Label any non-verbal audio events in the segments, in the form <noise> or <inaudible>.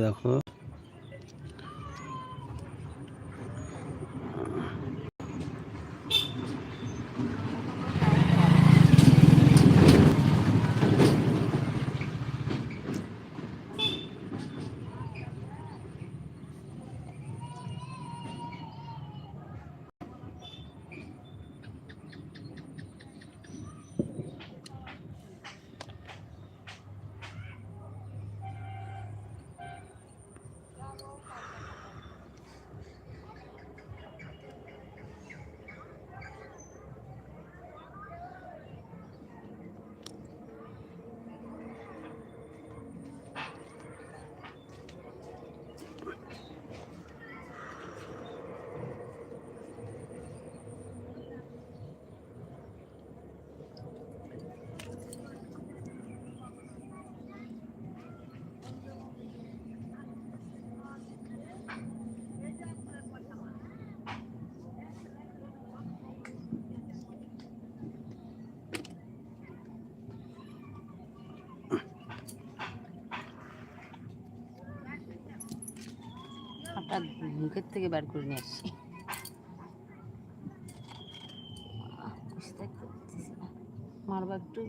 দেখো হঠাৎ মুখের থেকে বার করে নিয়ে আসছি। মারবা একটু?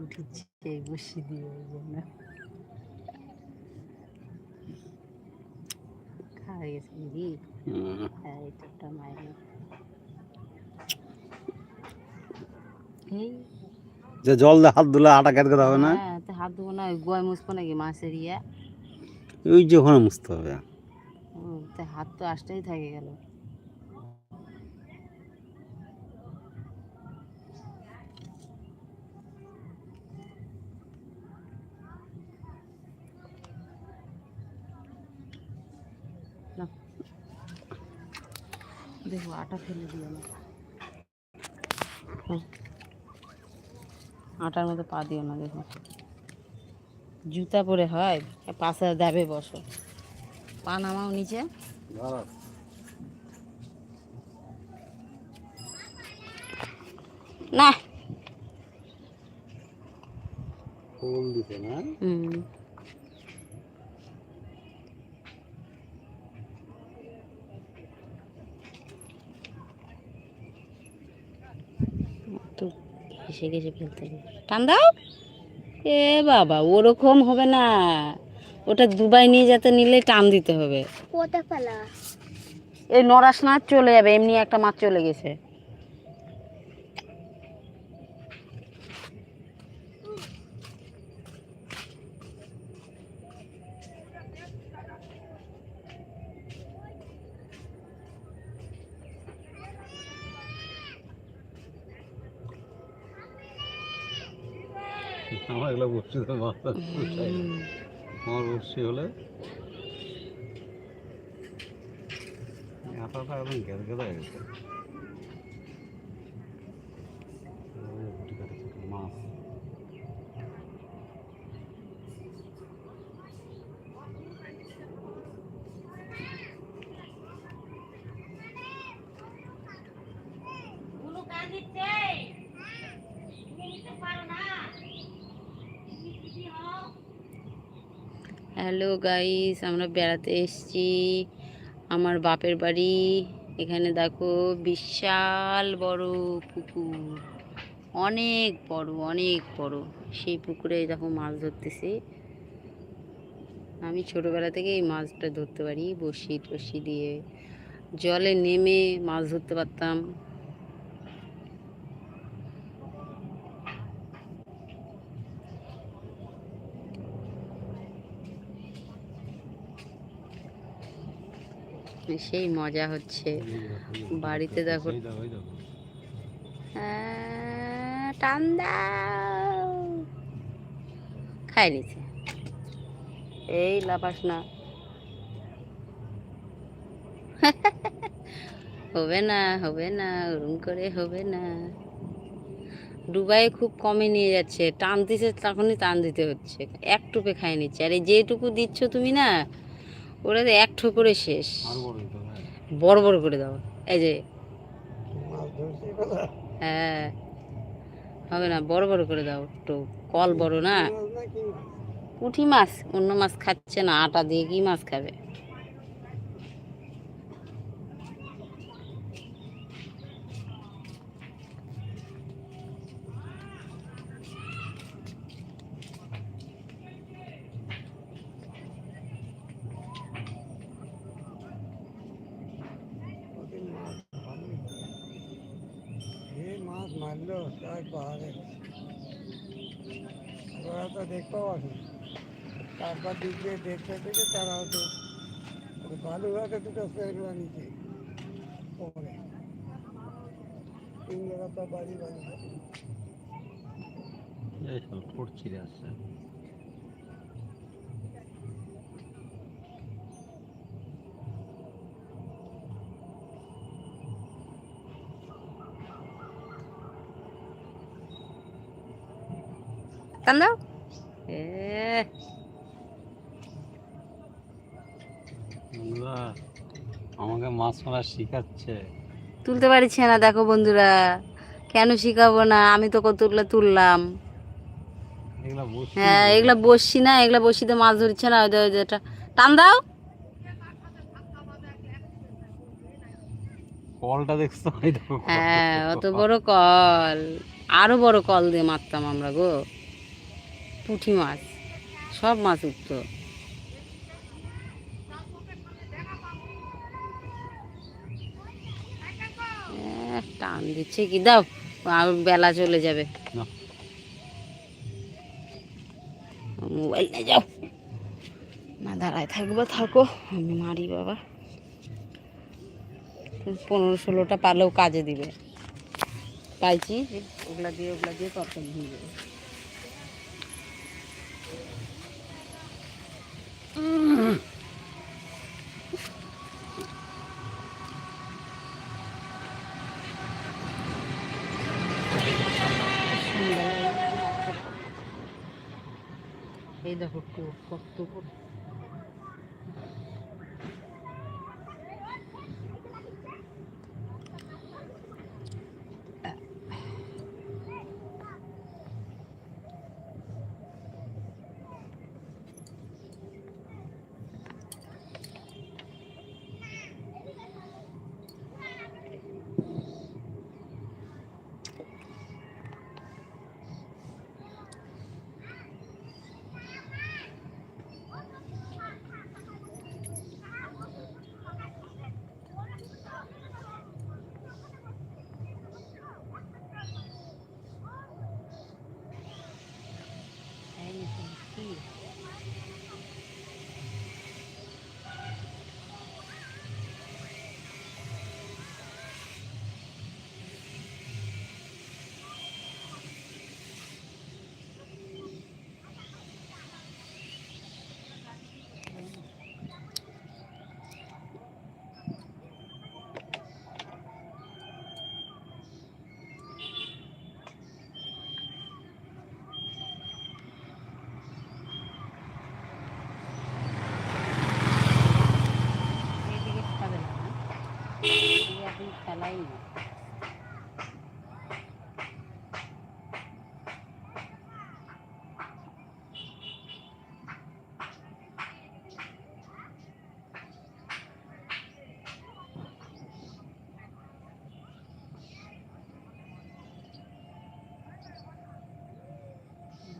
উঠেছে বসে দিয়ে ওই জন্য খাওয়া গেছে নাকি? হ্যাঁ এটা একটা মায়ের এই। যে জল দিয়ে হাত ধুলে আটা কেটে হবে না? হ্যাঁ তো হাত ধোবো না ওই গোয় মুছবো নাকি মাছের ইয়া ওই যে ওখানে মুছতে হবে হুম, তা হাত তো আসতেই থাকে গেল নাও। দেখো আটা ফেলে দিও না হুম। আটার মধ্যে পা দিও না দেখো জুতা পরে হয় পাশে দেবে বসো। পা নামাও নিচে। না। ফুল দিতে না? হুম। তো ঘেসে ঘেসে ফেলতে দাও। এ বাবা ওরকম হবে না। ওটা দুবাই নিয়ে যেতে নিলে টান দিতে হবে। এই নরাস না চলে যাবে এমনি একটা মাছ চলে গেছে। আমার এগুলো বসছি তো মাছ পুষাই না। আমার বসছি হলে আটাটা একদম গেদ গেদা হয়ে গেছে ওই যে গুটি কাটা ছোট মাছ হ্যালো গাইস আমরা বেড়াতে এসেছি। আমার বাপের বাড়ি, এখানে দেখো বিশাল বড় পুকুর। অনেক বড় অনেক বড়। সেই পুকুরে দেখো মাছ ধরতেছি। আমি ছোটবেলা থেকে এই মাছটা ধরতে পারি বসি টসি দিয়ে। জলে নেমে মাছ ধরতে পারতাম। সেই মজা হচ্ছে। বাড়িতে দেখো। খাই নিছে এই লাপাস না। <laughs> হবে না হবে না, ওরম করে হবে না। ডুবাই খুব কমে নিয়ে যাচ্ছে। টান দিছে, তখনই টান দিতে হচ্ছে। এক টুপে খাই নিচ্ছে। আর এই যেটুকু দিচ্ছ তুমি না ওরা তো এক ঠোকরে শেষ। আরও বড় বড় করে দাও। এই যে। হ্যাঁ। হবে না বড় বড় করে দাও একটু কল বড় না। না পুঁটি মাছ অন্য মাছ খাচ্ছে না আটা দিয়ে কি মাছ খাবে ওদের মাছ ভালোই এই মাছ মারলো তাই পাহাড়ে ওরা তো দেখতেও আসে তারপর দিক দিয়ে দেখতে দেখে তারা হয়তো বালুঘাটে দুটো সেগুলো নিচে ওপরে তিন বাড়ি বাড়ি এইসব পড়ছি আছে। টান আমাকে মাছ মারা শিখাচ্ছে। তুলতে পারছি না দেখো বন্ধুরা। কেন শিখাবো না? আমি তো কতগুলো তুললাম। হ্যাঁ এগুলো বসছি না এগুলা বসিতে মাছ ধরছে না ওই যে- ওই যে টান দাও। কলটা দেখছ? হ্যাঁ অত বড় কল। আরও বড় কল দিয়ে মারতাম আমরা গো। পুঁটি মাছ। সব মাছ উঠতো। টান দিচ্ছে কি? দাও আর বেলা চলে যাবে। মোবাইল নিয়ে যাও। না দাঁড়ায় থাকব থাকো। আমি মারি বাবা। পনেরো ষোলোটা পারলেও কাজে দিবে। পাইছি? ওগুলা দিয়ে ওগুলা দিয়ে তরকারি দিয়ে দেবে। এই দেখো কত বড়। এই নিচে কি? এইদিকে খাবে না না? এইদিকে এখন খেলাই না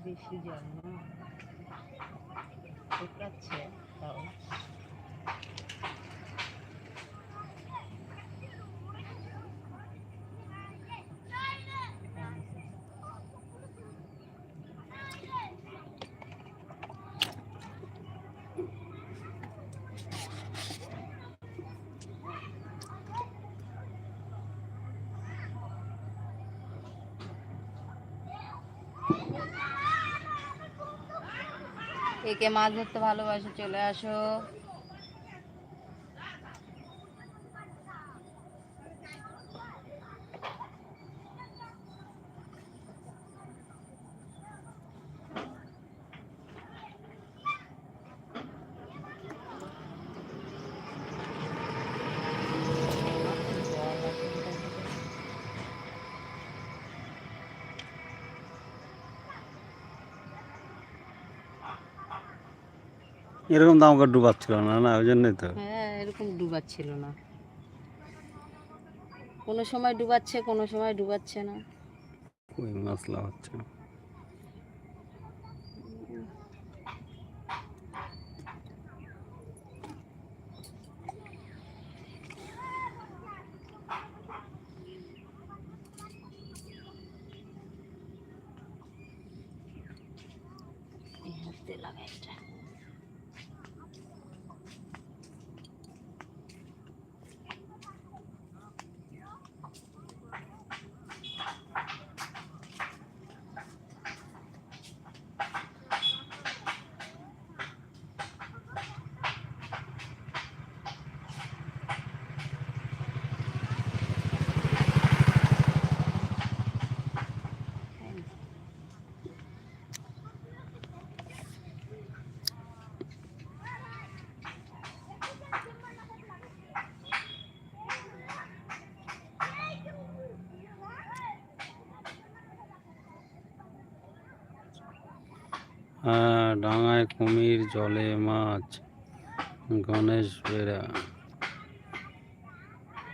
বেশি জল না। শুকাচ্ছে তাও একে মাছ ধরতে ভালোবাসে চলে আসো। এরকম তো আমাকে ডুবাচ্ছিল না না ওই জন্যই তো। হ্যাঁ এরকম ডুবাচ্ছিল না। কোনো সময় ডুবাচ্ছে কোনো সময় ডুবাচ্ছে না। ওই মশলা হচ্ছে। লাগাই এটা হ্যাঁ ডাঙায় কুমির জলে মাছ। গণেশ বেড়া।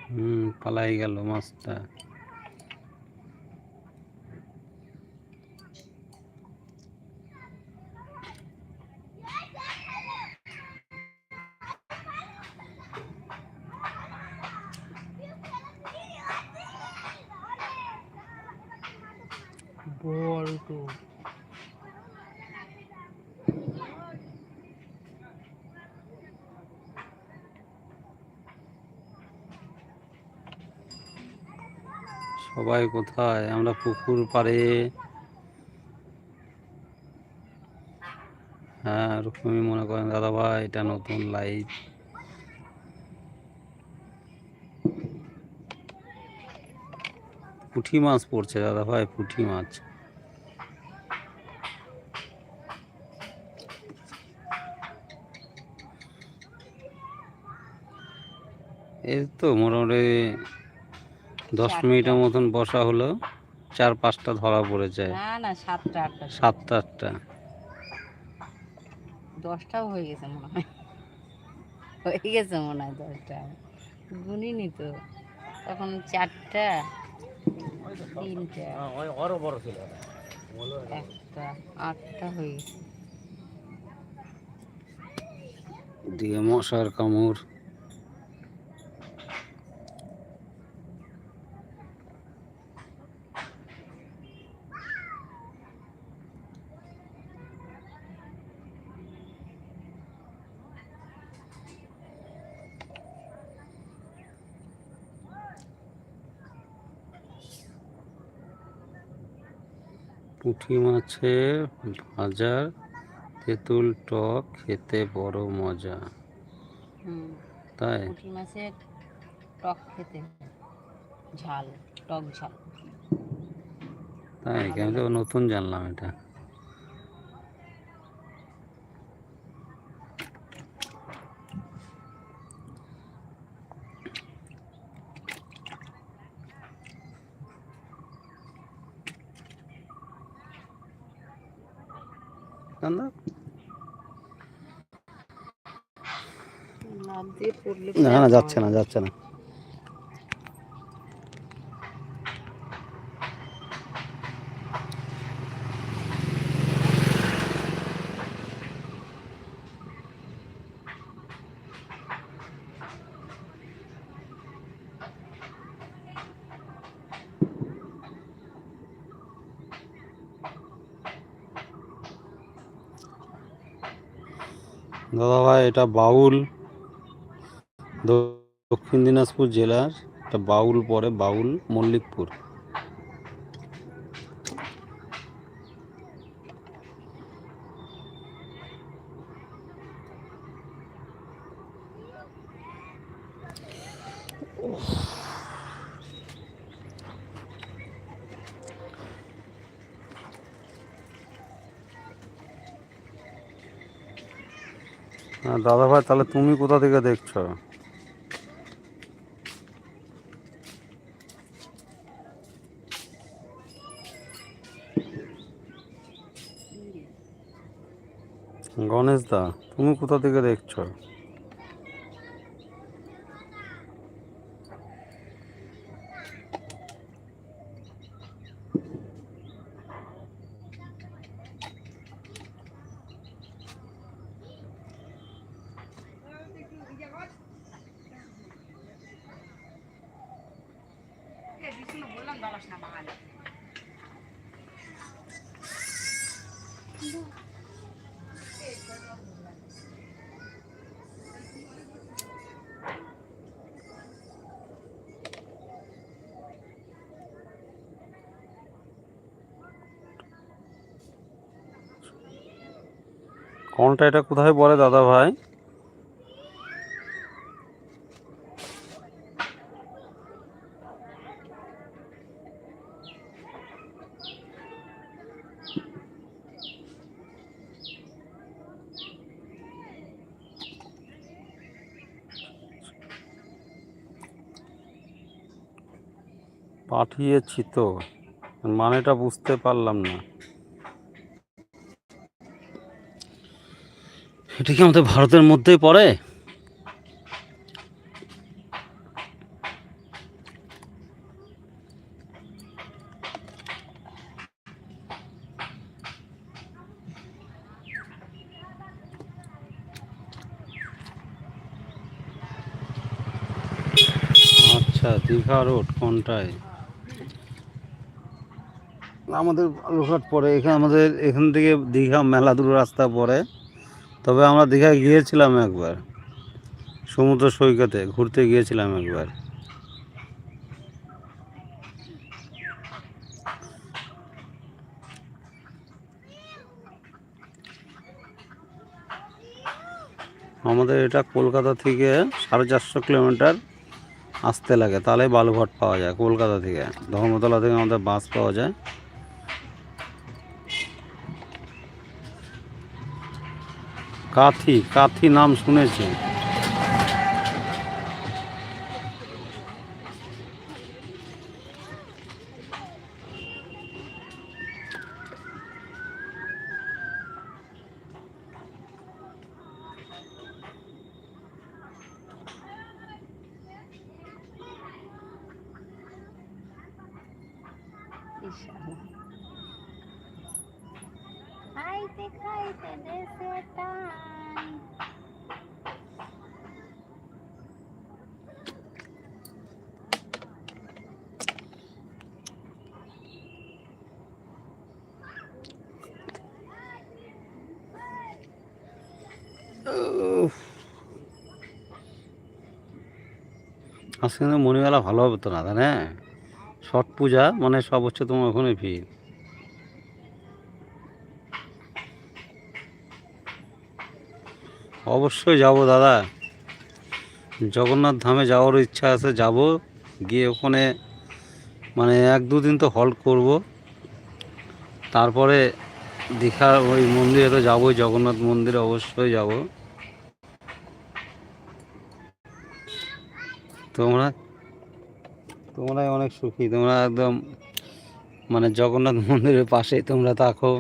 হুম পালাই গেল মাছটা। সবাই কোথায়? আমরা পুকুর পাড়ে। হ্যাঁ ওরকমই মনে করেন দাদা ভাই এটা নতুন লাইভ পুঁটি মাছ পড়ছে দাদা ভাই পুঁটি মাছ। এই তো মোটামুটি দশ। মিনিটের মতন বসা হলো চার পাঁচটা ধরা পড়েছে না না সাতটা আটটা। সাতটা আটটা। দশটাও হয়ে গেছে মনে হয়। হয়ে গেছে মনে হয় দশটা। গুনিনি তো। তখন চারটা তিনটা একটা আটটা হয়ে গেছে। দিয়ে মশার কামড়। পুঁটি মাছের ভাজার তেঁতুল টক খেতে বড় মজা। তাই? পুঁটি মাছের টক খেতে ঝাল টক ঝাল। তাই? আমি তো নতুন জানলাম এটা। না না যাচ্ছে না যাচ্ছে না। দাদা এটা বাউল। দক্ষিণ দিনাজপুর জেলার একটা বাউল পরে বাউল মল্লিকপুর। হ্যাঁ দাদা ভাই তাহলে তুমি কোথা থেকে দেখছ? গণেশ দা তুমি কোথা থেকে দেখছ? কোনটা এটা কোথায় পড়ে দাদা ভাই? পাঠিয়েছি তো। মানেটা বুঝতে পারলাম না। এটা কি আমাদের ভারতের মধ্যেই পড়ে? আচ্ছা দীঘা রোড কোনটায়? আমাদের বালুরঘাট পড়ে এখানে আমাদের এখান থেকে দীঘা মেলা দূর রাস্তা পড়ে তবে আমরা দীঘায় গিয়েছিলাম একবার, সমুদ্র সৈকতে ঘুরতে গিয়েছিলাম একবার। আমাদের এটা কলকাতা থেকে সাড়ে চারশো কিলোমিটার আসতে লাগে, তাহলে বালুঘাট পাওয়া যায় কলকাতা থেকে। ধর্মতলা থেকে আমাদের বাস পাওয়া যায়। কাথি কাথি নাম শুনেছি খাইতে খাইতে দেশে টান আজকে কিন্তু মণিমেলা ভালো হবে তো না না? ছট পূজা মানে সব হচ্ছে তোমার ওখানে ভিড়। অবশ্যই যাব দাদা। জগন্নাথ ধামে যাওয়ার ইচ্ছা আছে, যাব। গিয়ে ওখানে মানে এক দুদিন তো হল্ট করব। তারপরে দীঘার ওই মন্দিরে তো যাবোই, জগন্নাথ মন্দিরে অবশ্যই যাব। তোমরা, তোমরাই অনেক সুখী, তোমরা একদম মানে জগন্নাথ মন্দিরের পাশেই তোমরা থাকো।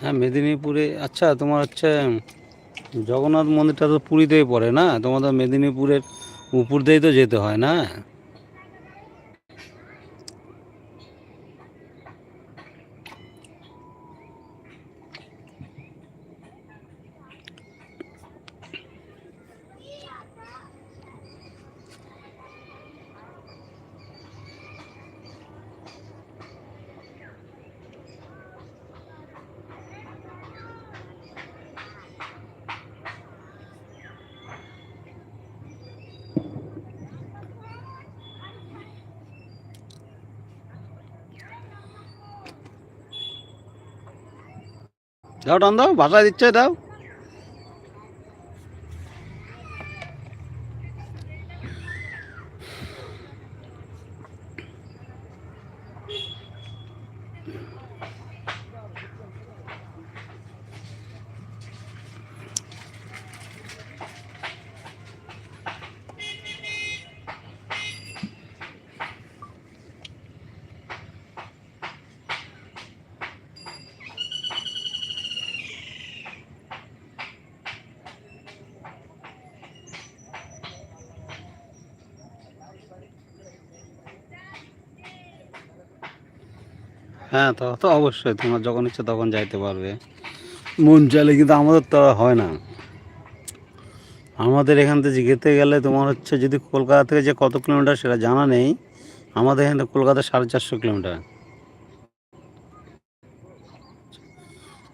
হ্যাঁ মেদিনীপুরে আচ্ছা তোমার হচ্ছে, জগন্নাথ মন্দিরটা তো পুরীতেই পড়ে না? তোমাদের মেদিনীপুরের উপর দিয়েই তো যেতে হয় না? দাও টান দাও ভাষা দিচ্ছে দাও। হ্যাঁ তো তো অবশ্যই তোমার যখন ইচ্ছে তখন যাইতে পারবে। মন চাইলে কিন্তু আমাদের তো হয় না। আমাদের এখান থেকে যেতে গেলে তোমার হচ্ছে যদি কলকাতা থেকে যে কত কিলোমিটার সেটা জানা নেই আমাদের এখান থেকে কলকাতা সাড়ে চারশো কিলোমিটার।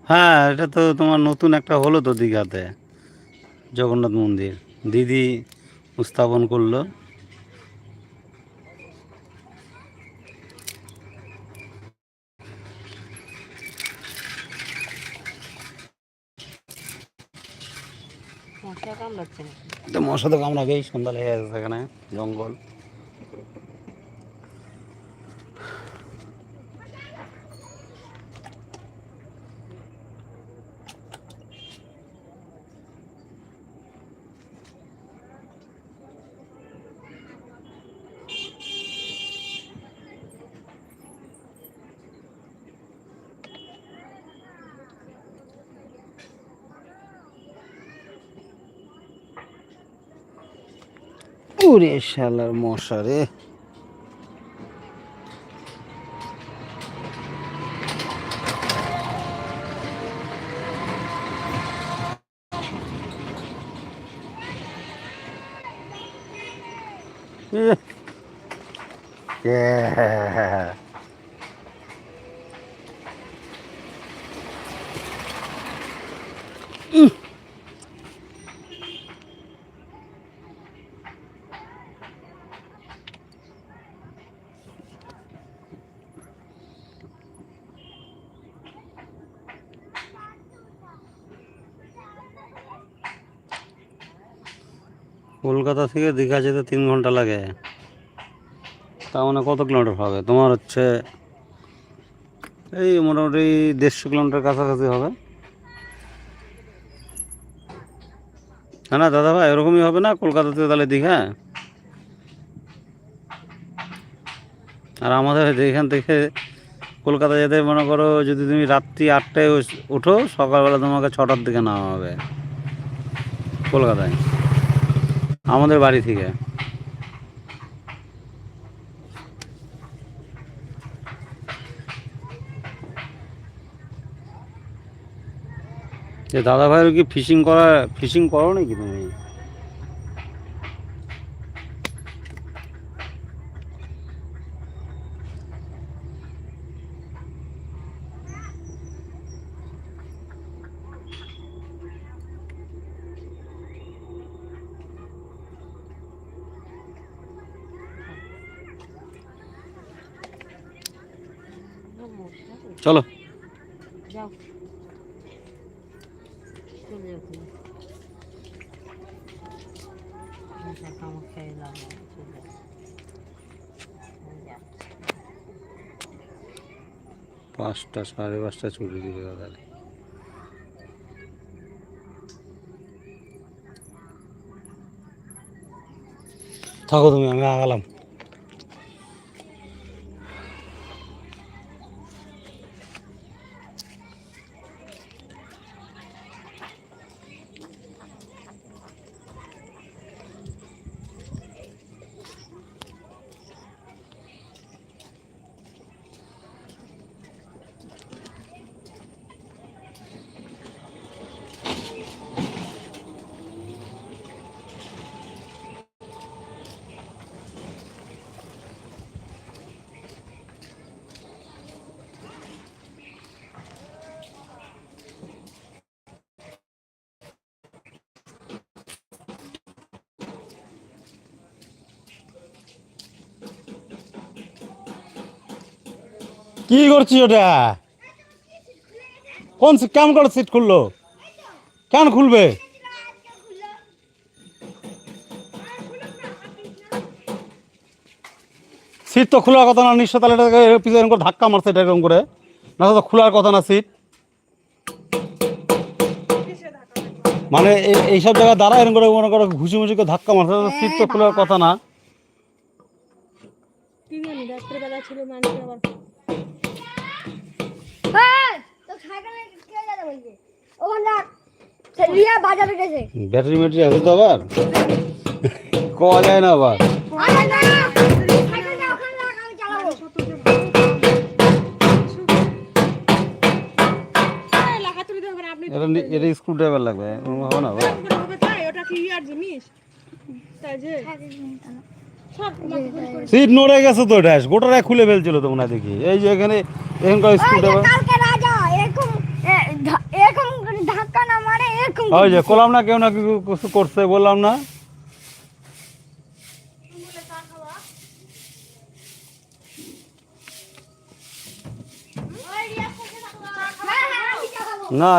হ্যাঁ এটা তো তোমার নতুন একটা হলো তো দীঘাতে জগন্নাথ মন্দির। দিদি স্থাপন করল। তো সাথে তো কামড়াবেই সন্ধ্যা লেগে গেছে সেখানে জঙ্গল। ওরে শালার মশা রে ইহ। কলকাতা থেকে দীঘা যেতে তিন ঘণ্টা লাগে। তা মানে কত কিলোমিটার হবে? তোমার হচ্ছে এই মোটামুটি দেড়শো কিলোমিটার কাছাকাছি হবে। না না, দাদা ভাই, এরকমই হবে না কলকাতা থেকে তাহলে দীঘা? আর আমাদের এখান থেকে কলকাতা যেতে মনে করো যদি তুমি রাত্রি আটটায় উঠো সকালবেলা তোমাকে ছটার দিকে নামা হবে। কলকাতায়। আমাদের বাড়ি থেকে। দাদা ভাইয়ের কি ফিশিং করা ফিশিং করো নাকি তুমি চলো যাও চলে যাও তুমি মশা কামড় খেয়ে লাভ নেই, চলে যাও। যাও। পাঁচটা সাড়ে পাঁচটা ছুটি দিবে দাদা। থাকো তুমি আমি আগালাম। কি করছিস ওটা? কোন কেমন করে সিট খুললো? কেন খুলবে? সিট তো খোলার কথা না, নিশ্চয় তাহলে এটাকে করে ধাক্কা মারছে এটা এরকম করে। না তো খোলার কথা না সিট মানে এই- এইসব জায়গায় দাঁড়া, এরকম করে মনে করো ঘুষি মুষি করে ধাক্কা মারছে সিট তো খোলার কথা না। ব্যাটারি ম্যাটারি আছে তো আবার? কওয়া যায় না আবার। এটা স্ক্রু ড্রাইভার লাগবে হ্যাঁ, সিট নড়ে গেছে তো ড্যাশ গোটাটা খুলে ফেলছিল তো মনে দেখি এই যে এখানে এখানকার স্ক্রু ড্রাইভার এরকম ধাক্কা না মারে এরকম না কেউ না কিছু করছে বললাম না। না